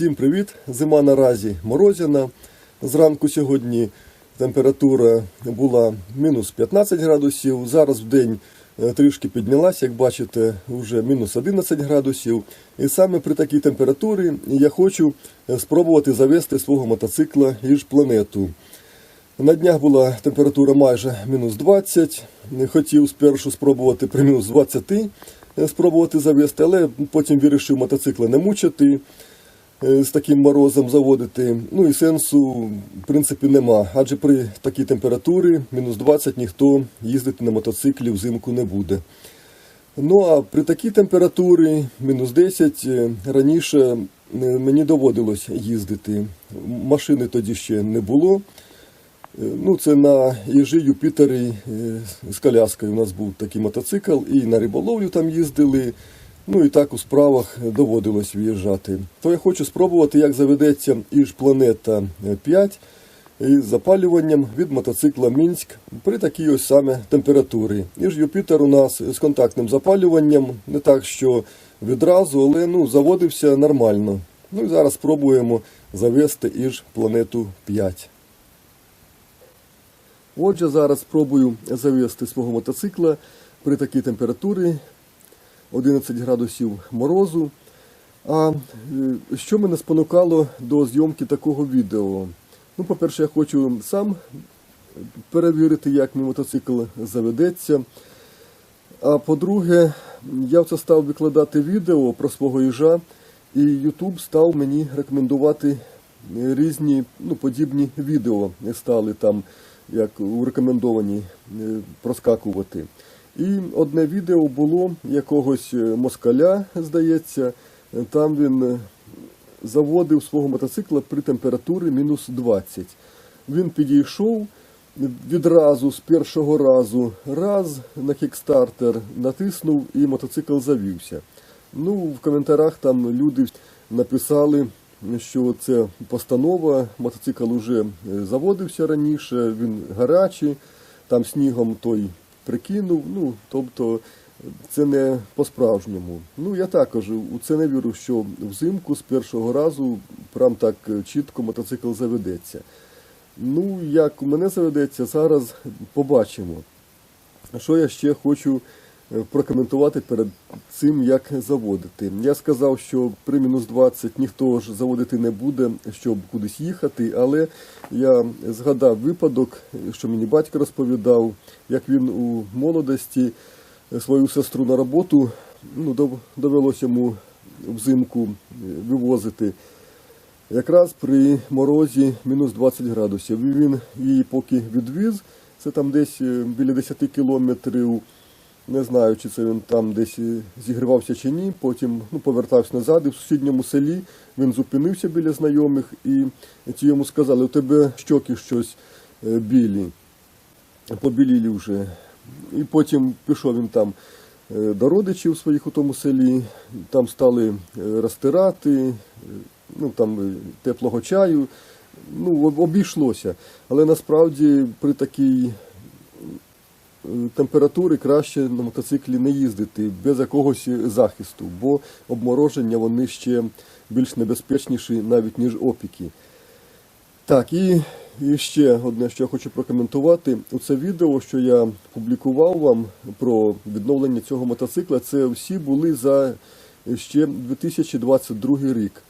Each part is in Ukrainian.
Всім привіт! Зима наразі морозяна. Зранку сьогодні температура була мінус 15 градусів. Зараз в день е, трішки піднялася, як бачите, вже мінус 11 градусів. І саме при такій температурі я хочу е, спробувати завести свого мотоцикла Іж планету. На днях була температура майже мінус 20. Хотів спершу спробувати при мінус 20 е, спробувати завести, але потім вирішив мотоцикла не мучити з таким морозом заводити. Ну і сенсу в принципі нема. Адже при такій температурі мінус 20 ніхто їздити на мотоциклі взимку не буде. Ну а при такій температурі, мінус 10, е, раніше е, мені доводилось їздити. Машини тоді ще не було. Е, Ну, це на Єжи Юпітері е, з коляскою. У нас був такий мотоцикл, і на риболовлю там їздили. Ну і так у справах доводилось виїжджати. То я хочу спробувати, як заведеться Іж Планета 5 із запалюванням від мотоцикла Мінськ при такій ось саме температурі. Іж Юпітер у нас з контактним запалюванням, не так, що відразу, але ну, заводився нормально. Ну і зараз спробуємо завести Іж Планету 5. Отже, зараз спробую завести свого мотоцикла при такій температурі 11 градусів морозу. А е, що мене спонукало до зйомки такого відео? Ну, по-перше, я хочу сам перевірити, як мій мотоцикл заведеться. А по-друге, я це став викладати відео про свого їжа, і YouTube став мені рекомендувати різні ну, подібні відео стали там, як у рекомендовані е, проскакувати. І одне відео було якогось е, москаля, здається, Е, там він е, заводив свого мотоцикла при температурі мінус 20. Він підійшов відразу з першого разу, раз на кікстартер натиснув і мотоцикл завівся. Ну, в коментарях там люди написали, що це постанова, мотоцикл вже заводився раніше, він гарячий, там снігом той прикинув. Ну, тобто це не по-справжньому. Ну, я також у це не вірю, що взимку з першого разу прям так чітко мотоцикл заведеться. Ну, як у мене заведеться, зараз побачимо. Що я ще хочу прокоментувати перед цим, як заводити. Я сказав, що при мінус 20 ніхто ж заводити не буде, щоб кудись їхати, але я згадав випадок, що мені батько розповідав, як він у молодості свою сестру на роботу ну, довелося йому взимку е, вивозити. Якраз при морозі мінус 20 градусів. Він її поки відвіз, це там десь е, біля 10 кілометрів. Не знаю, чи це він там десь зігрівався чи ні. Потім ну, повертався назад і в сусідньому селі він зупинився біля знайомих, і ті йому сказали, у тебе щоки щось е, білі, побілілі вже. І потім пішов він там е, до родичів своїх у тому селі, там стали е, розтирати, ну там теплого чаю. Ну, обійшлося. Але насправді при такій температурі краще на мотоциклі не їздити без якогось захисту, бо обмороження вони ще більш небезпечніші навіть ніж опіки. Так, і, і ще одне, що я хочу прокоментувати. Оце відео, що я публікував вам про відновлення цього мотоцикла, це всі були за ще 2022 рік.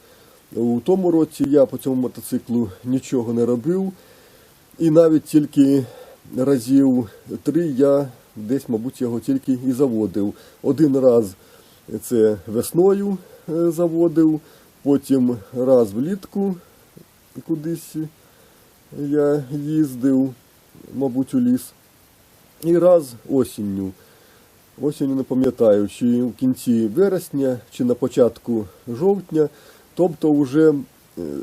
У тому році я по цьому мотоциклу нічого не робив, і навіть тільки разів три я десь, мабуть, його тільки і заводив. Один раз це весною е, заводив, потім раз влітку кудись я їздив, мабуть, у ліс. І раз осінню. Осінню не пам'ятаю, чи в кінці вересня, чи на початку жовтня. Тобто вже е,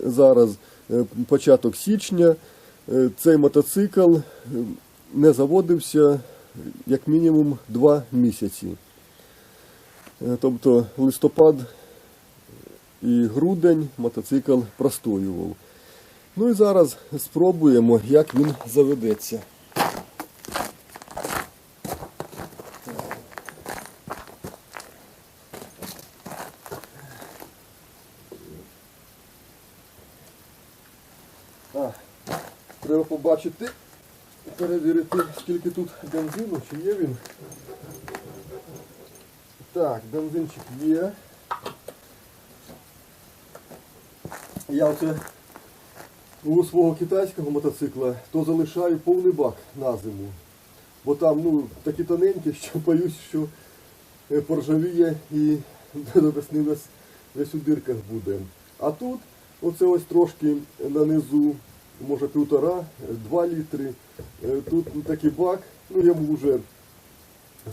зараз е, початок січня цей мотоцикл е, не заводився як мінімум два місяці. Е, Тобто листопад і грудень мотоцикл простоював. Ну і зараз спробуємо, як він заведеться. Побачити, перевірити, скільки тут бензину, чи є він. Так, бензинчик є. Я оце у свого китайського мотоцикла то залишаю повний бак на зиму. Бо там ну, такі тоненькі, що боюсь, що е, поржавіє і до весни весь у дирках буде. А тут оце ось трошки нанизу, може півтора, два літри. Е, Тут такий бак, ну йому вже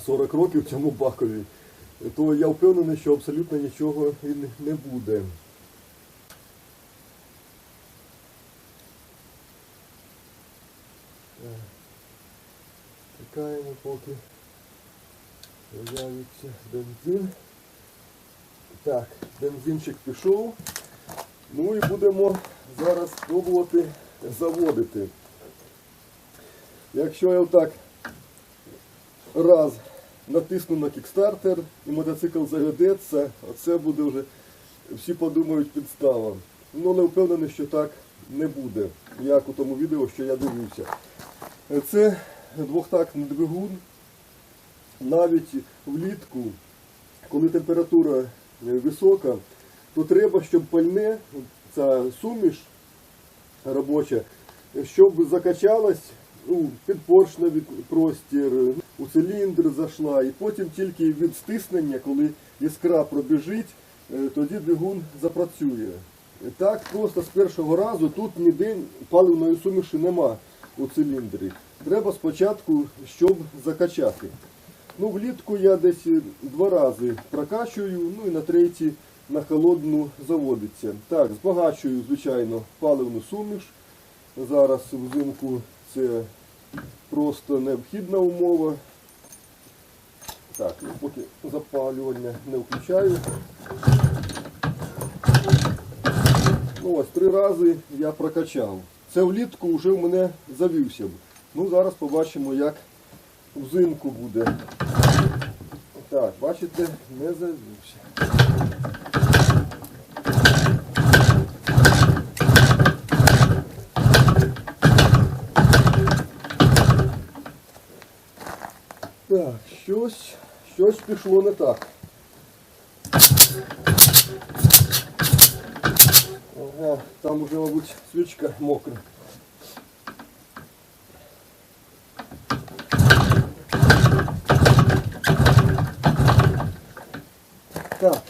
40 років цьому бакові, то я впевнений, що абсолютно нічого не- не буде. Е, Чекаємо, поки з'явиться бензин. Так, бензинчик пішов. Ну і будемо зараз пробувати заводити. Якщо я отак раз натисну на кікстартер і мотоцикл заведеться, оце буде вже, всі подумають підстава. Ну, але впевнений, що так не буде, як у тому відео, що я дивився. Це двохтактний двигун. Навіть влітку, коли температура е, висока, то треба, щоб пальне, ця суміш робоча, щоб закачалась ну, під поршневий простір, у циліндр зайшла, і потім тільки від стиснення, коли іскра пробіжить, е, тоді двигун запрацює. Так просто з першого разу тут ніде паливної суміші нема у циліндрі. Треба спочатку, щоб закачати. Ну, влітку я десь два рази прокачую, ну і на третій на холодну заводиться. Так, збагачую, звичайно, паливну суміш. Зараз взимку це просто необхідна умова. Так, поки запалювання не включаю. Ну ось три рази я прокачав. Це влітку вже в мене завівся. Ну зараз побачимо, як взимку буде. Так, бачите, не завівся. Так, щось, щось пішло не так. Ага, там уже, мабуть, свічка мокра. Так.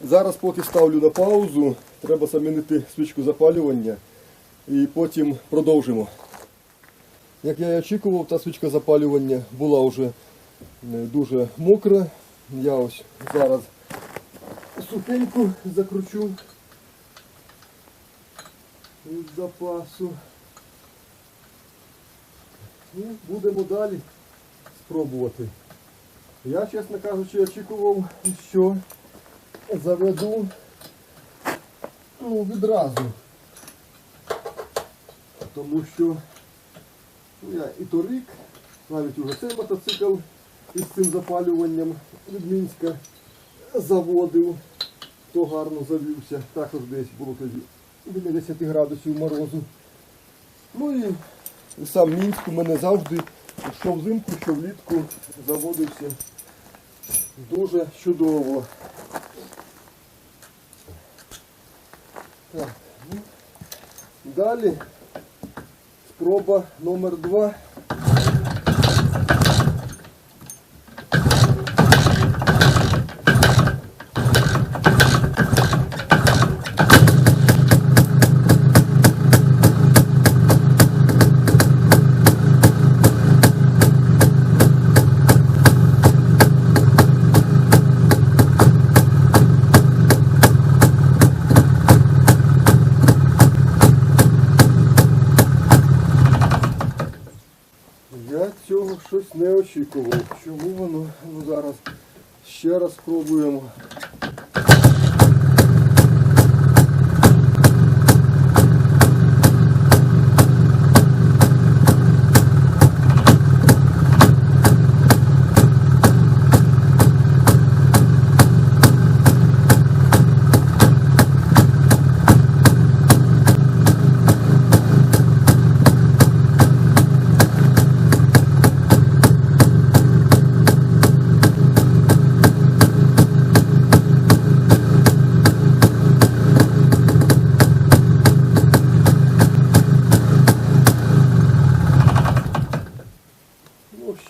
Зараз поки ставлю на паузу, треба замінити свічку запалювання і потім продовжимо. Як я і очікував, та свічка запалювання була вже е, дуже мокра. Я ось зараз сухеньку закручу від запасу. І будемо далі спробувати. Я, чесно кажучи, очікував, що заведу ну, відразу. Тому що ну, я і торік, навіть уже цей мотоцикл із цим запалюванням від Мінська заводив, то гарно завівся. Також десь було тоді біля 10 градусів морозу. Ну і сам Мінськ у мене завжди, що взимку, що влітку заводився дуже чудово. Так, ну, далі спроба номер два. Я цього щось не очікував. Чому воно ну, зараз ще раз спробуємо.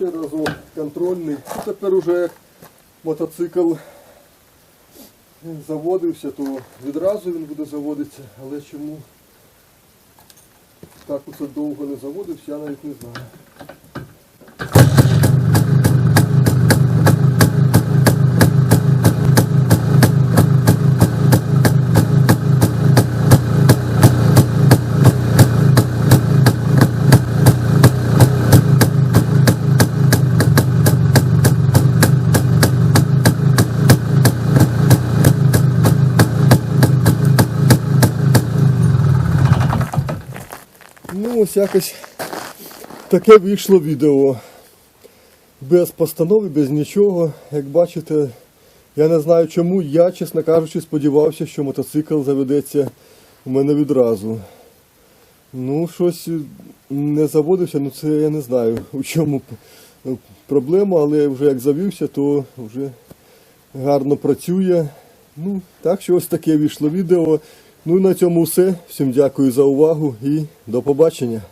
Ще разок контрольний. Тепер уже як мотоцикл заводився, то відразу він буде заводитися, але чому так оце довго не заводився, я навіть не знаю. Ну, ось якось таке вийшло відео. Без постанови, без нічого. Як бачите, я не знаю чому. Я, чесно кажучи, сподівався, що мотоцикл заведеться у мене відразу. Ну, щось не заводився, ну це я не знаю, у чому проблема, але вже як завівся, то вже гарно працює. Ну, так що ось таке вийшло відео. Ну і на цьому все. Всім дякую за увагу і до побачення.